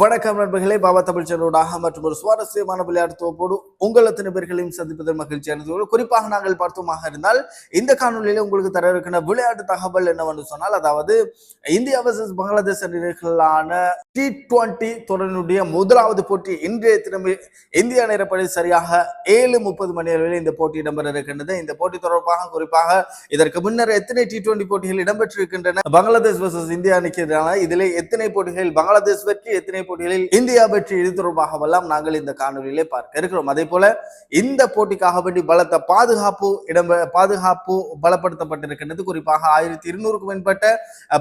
வணக்கம் நண்பர்களே பாபா தமிழ் சேனலோடாக மற்றும் ஒரு சுவாரஸ்யமான விளையாட்டு தொகுப்போடு உங்கள் அத்தனை பேர்களையும் சந்திப்பதில் மகிழ்ச்சியானது குறிப்பாக நாங்கள் பார்த்தோமாக இருந்தால் இந்த காணொலியில உங்களுக்கு தர இருக்கிற விளையாட்டு தகவல் என்னவென்று சொன்னால் அதாவது இந்தியா வர்சஸ் பங்களாதேஷ் அணிகளான டி டுவெண்டி தொடரினுடைய முதலாவது போட்டி இன்றைய தினமே இந்தியா நேரப்படி சரியாக ஏழு முப்பது மணி அளவில் இந்த போட்டி இடம்பெற இருக்கின்றது. இந்த போட்டி தொடர்பாக குறிப்பாக இதற்கு முன்னர் எத்தனை டி டுவெண்டி போட்டிகள் இடம்பெற்றிருக்கின்றன? பங்களாதேஷ் வர்சஸ் இந்தியா அணிக்கு எதிரான இதிலே எத்தனை போட்டிகள்? பங்களாதேஷ் வெற்றி எத்தனை போட்டிகளில் இந்தியா வெற்றி இது தொடர்பாகவெல்லாம் நாங்கள் இந்த காணொலியிலே பார்க்க இருக்கிறோம். அதே போல இந்த போட்டிக்காக வேண்டி பலத்த பாதுகாப்பு இடம் பாதுகாப்பு பலப்படுத்தப்பட்டிருக்கின்றது. குறிப்பாக ஆயிரத்தி இருநூறுக்கும் மேற்பட்ட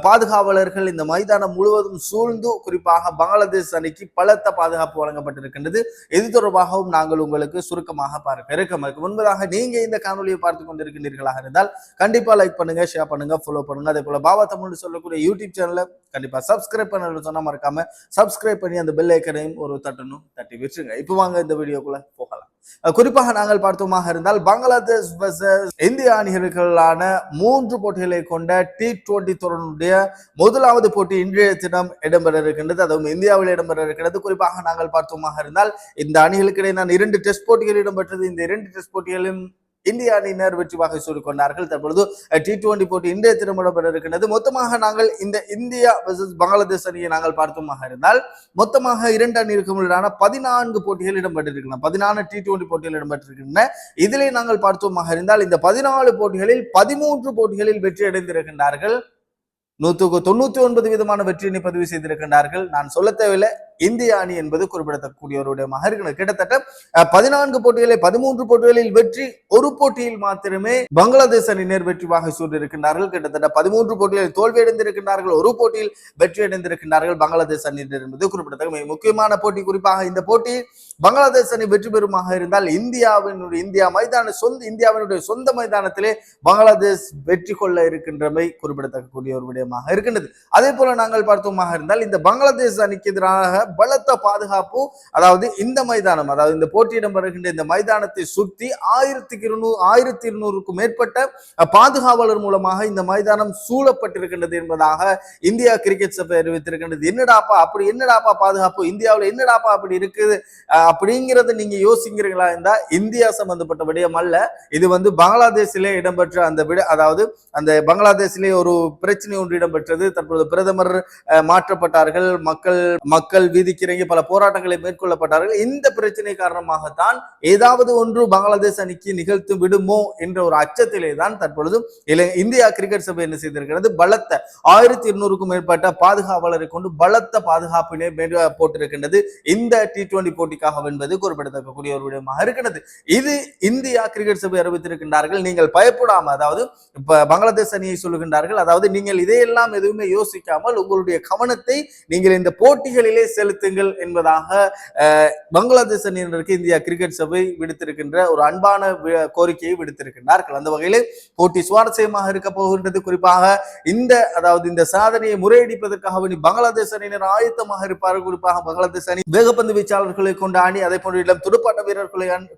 பாதுகாவலர்கள் இந்த மைதானம் முழுவதும் சூழ்ந்து குறிப்பாக பங்களாதேஷ் அணிக்கு பலத்த பாதுகாப்பு வழங்கப்பட்டிருக்கின்றது. இது தொடர்பாகவும் நாங்கள் உங்களுக்கு சுருக்கமாக பார்க்க இருக்கோம் அதுக்கு முன்பதாக நீங்க இந்த காணொலியை பார்த்து கொண்டிருக்கின்றீர்களாக இருந்தால் கண்டிப்பா லைக் பண்ணுங்க ஷேர் பண்ணுங்க ஃபாலோ பண்ணுங்க. அதே போல பாபா தமிழ்னு சொல்லக்கூடிய யூடியூப் சேனலை கண்டிப்பா சப்ஸ்கிரைப் பண்ண சொன்னா மறக்காம சப்ஸ்கிரைப் பண்ணி அந்த பெல் ஐக்கனையும் ஒரு தட்டணும் தட்டி விட்டுருங்க. இப்போ வாங்க இந்த வீடியோக்குள்ள போகலாம். குறிப்பாக நாங்கள் பார்த்தோமாக இருந்தால் பங்களாதேஷ் வர்சஸ் இந்திய அணிகளுக்கான மூன்று போட்டிகளை கொண்ட டி டுவெண்டி தொடருடைய முதலாவது போட்டி இன்றைய தினம் இடம்பெற இருக்கின்றது. அதுவும் இந்தியாவில் இடம்பெற இருக்கிறது குறிப்பாக நாங்கள் பார்த்தோமாக இருந்தால் இந்த அணிகளுக்கு இடையே நான் இரண்டு டெஸ்ட் போட்டிகள் இடம்பெற்றது. இந்த இரண்டு டெஸ்ட் போட்டிகளின் இந்திய அணியினர் வெற்றி வாகை சூடு கொண்டார்கள் தற்பொழுது டி டுவெண்டி போட்டி இன்றைய தினம் இடம்பெற இருக்கின்றது மொத்தமாக நாங்கள் இந்த இந்தியா வெர்சஸ் பங்களாதேஷ் அணியை நாங்கள் பார்த்தோமாக இருந்தால் மொத்தமாக இரண்டு அணிகளுக்கு உள்ளான பதினான்கு போட்டிகள் இடம்பெற்றிருக்கின்றன. பதினான்கு டி டுவெண்டி போட்டிகள் இடம்பெற்றிருக்கின்றன. இதிலே நாங்கள் பார்த்தோமாக இருந்தால் இந்த பதினாலு போட்டிகளில் பதிமூன்று போட்டிகளில் வெற்றி அடைந்திருக்கின்றார்கள். நூற்றுக்கு தொண்ணூத்தி ஒன்பது விதமான வெற்றியினை பதிவு செய்திருக்கின்றார்கள். நான் சொல்ல தேவையில்லை. இந்திய அணி என்பது குறிப்பிடத்தக்கக்கூடிய ஒரு விடயமாக கிட்டத்தட்ட பதினான்கு போட்டிகளை பதிமூன்று போட்டிகளில் வெற்றி ஒரு போட்டியில் மாத்திரமே பங்களாதேஷ் அணியினர் வெற்றி வாகை சூட்டியிருக்கின்றார்கள் கிட்டத்தட்ட பதிமூன்று போட்டிகளில் தோல்வியடைந்திருக்கின்றார்கள் ஒரு போட்டியில் வெற்றி அடைந்திருக்கின்றார்கள் பங்களாதேஷ் அணியினர் என்பது குறிப்பிடத்தக்க. மிக முக்கியமான போட்டி குறிப்பாக இந்த போட்டி பங்களாதேஷ் அணி வெற்றி பெறுமாக இருந்தால் இந்தியாவினுடைய இந்தியா மைதான சொந்த இந்தியாவினுடைய சொந்த மைதானத்திலே பங்களாதேஷ் வெற்றி கொள்ள இருக்கின்றமை குறிப்பிடத்தக்கக்கூடிய ஒரு விடயமாக இருக்கின்றது. அதே போல நாங்கள் பார்த்தோமாக இருந்தால் இந்த பங்களாதேஷ் அணிக்கு எதிராக பலத்த பாதுகாப்பு அதாவது இந்த மைதானம் அதாவது இந்த போட்டியிடம் இடம்பெறுகின்ற இந்த மைதானத்தை சுற்றி ஆயிரத்தி இருநூறு ஆயிரத்தி இருநூறுக்கும் மேற்பட்ட பாதுகாவலர் மூலமாக இந்த மைதானம் சூழப்பட்டிருக்கின்றது என்பதாக இந்தியா கிரிக்கெட் சபை அறிவித்திருக்கின்றது. என்னடாப்பா அப்படி என்னடாப்பா பாதுகாப்பு? இந்தியாவில் என்னடாப்பா அப்படி இருக்குது? அப்படிங்கிறத நீங்க யோசிக்கிறீங்களா இருந்தா இந்தியா சம்பந்தப்பட்ட விடயம் அல்ல. இது வந்து பங்களாதேஷிலே இடம்பெற்ற அந்த விட அதாவது அந்த பங்களாதேஷிலே ஒரு பிரச்சனை ஒன்று இடம்பெற்றது. தற்போது பிரதமர் மாற்றப்பட்டார்கள். மக்கள் மக்கள் வீதிக்கு இறங்கி பல போராட்டங்களை மேற்கொள்ளப்பட்டார்கள். இந்த பிரச்சனை காரணமாகத்தான் ஏதாவது ஒன்று பங்களாதேஷ் அணிக்கு நிகழ்த்து விடுமோ என்ற ஒரு அச்சத்திலே தான் தற்பொழுது இந்தியா கிரிக்கெட் சபை என்ன செய்திருக்கிறது? பலத்த ஆயிரத்தி இருநூறுக்கும் மேற்பட்ட பாதுகாவலரை கொண்டு பலத்த பாதுகாப்பினை போட்டிருக்கின்றது. இந்த டி டுவெண்டி போட்டிக்காக என்பது குறிப்பிடத்தக்கக்கூடிய ஒரு விடயமாக இருக்கிறது. இது இந்தியா கிரிக்கெட் சபை அறிவித்திருக்கின்றார்கள். நீங்கள் பயப்படாம அதாவது இப்ப பங்களாதேஷ் அணியை சொல்லுகின்றார்கள். அதாவது நீங்கள் இதையெல்லாம் எதுவுமே யோசிக்காமல் உங்களுடைய கவனத்தை நீங்கள் இந்த போட்டிகளிலே செலுத்துங்கள் என்பதாக அஹ், பங்களாதேஷ் அணியினருக்கு இந்தியா கிரிக்கெட் சபை விடுத்திருக்கின்ற ஒரு அன்பான கோரிக்கையை விடுத்திருக்கின்றார்கள். அந்த வகையில் போட்டி சுவாரஸ்யமாக இருக்க போகின்றது. குறிப்பாக இந்த அதாவது இந்த சாதனையை முறையடிப்பதற்காக பங்களாதேச பங்களாதேஷ் அணியினர் ஆயத்தமாக இருப்பார்கள். குறிப்பாக பங்களாதேஷ் அணி வேகப்பந்து வீச்சாளர்களை கொண்டாடி அதே போன்ற இடம் துடுப்பாட்ட வீரர்களை அண்-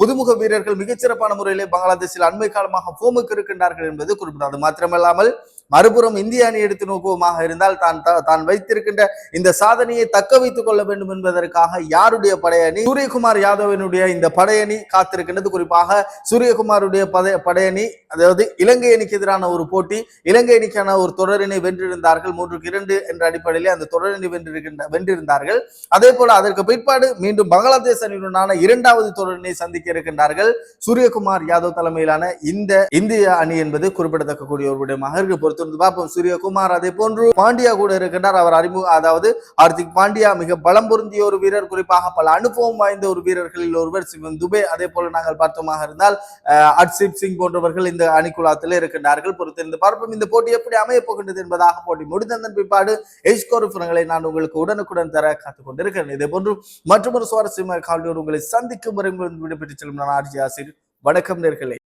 புதுமுக வீரர்கள் மிகச்சிறப்பான முறையிலே பங்களாதேஷில் அண்மை காலமாக போமுக்கு இருக்கின்றார்கள் என்பது குறிப்பிட்டது அது மாத்திரமல்லாமல் மறுபுறம் இந்திய அணி எடுத்து நோக்குவமாக இருந்தால் தான் தான் வைத்திருக்கின்ற இந்த சாதனையை தக்க வைத்துக் கொள்ள வேண்டும் என்பதற்காக யாருடைய படையணி சூரியகுமார் யாதவனுடைய இந்த படையணி காத்திருக்கின்றது. குறிப்பாக சூரியகுமாருடைய படையணி அதாவது இலங்கை அணிக்கு எதிரான ஒரு போட்டி இலங்கை அணிக்கான ஒரு தொடரினை வென்றிருந்தார்கள். மூன்றுக்கு இரண்டு என்ற அடிப்படையிலே அந்த தொடரினை வென்றிருக்கின்ற வென்றிருந்தார்கள். அதே போல அதற்கு பிற்பாடு மீண்டும் பங்களாதேஷ் அணியுடனான இரண்டாவது தொடரினை சந்திக்க இருக்கின்றார்கள் சூரியகுமார் யாதவ் தலைமையிலான இந்த இந்திய அணி என்பது குறிப்பிடத்தக்கக்கூடிய ஒரு விடயமாக இருக்கு. பொறுத்திருந்து பார்ப்போம் சூரியகுமார் அதே போன்று பாண்டியா கூட இருக்கின்றார். அவர் அறிமுக அதாவது ஹார்திக் பாண்டியா மிக பலம் பொருந்திய ஒரு வீரர். குறிப்பாக பல அனுபவம் வாய்ந்த ஒரு வீரர்களில் ஒருவர் சிவன் துபே. அதே போல நாங்கள் பார்த்தோமாக இருந்தால் அஹ், சிங் போன்றவர்கள் இந்த அணிக்குழாத்தில் இருக்கின்றார்கள். பொறுத்திருந்து பார்ப்போம். இந்த போட்டி எப்படி அமைய போகின்றது என்பதாக போட்டி முடிந்ததன் பிற்பாடு எய்ஸ்கோர் விவரங்களை நான் உங்களுக்கு உடனுக்குடன் தர காத்துக் கொண்டிருக்கிறேன். இதே போன்று மற்றொரு சுவாரஸ்யமான காலையோடு உங்களை சந்திக்கும் வரை உங்களிடம் செல்லும் நான் ஆர்ஜி ஆசிரியர் வணக்கம் நேர்களே.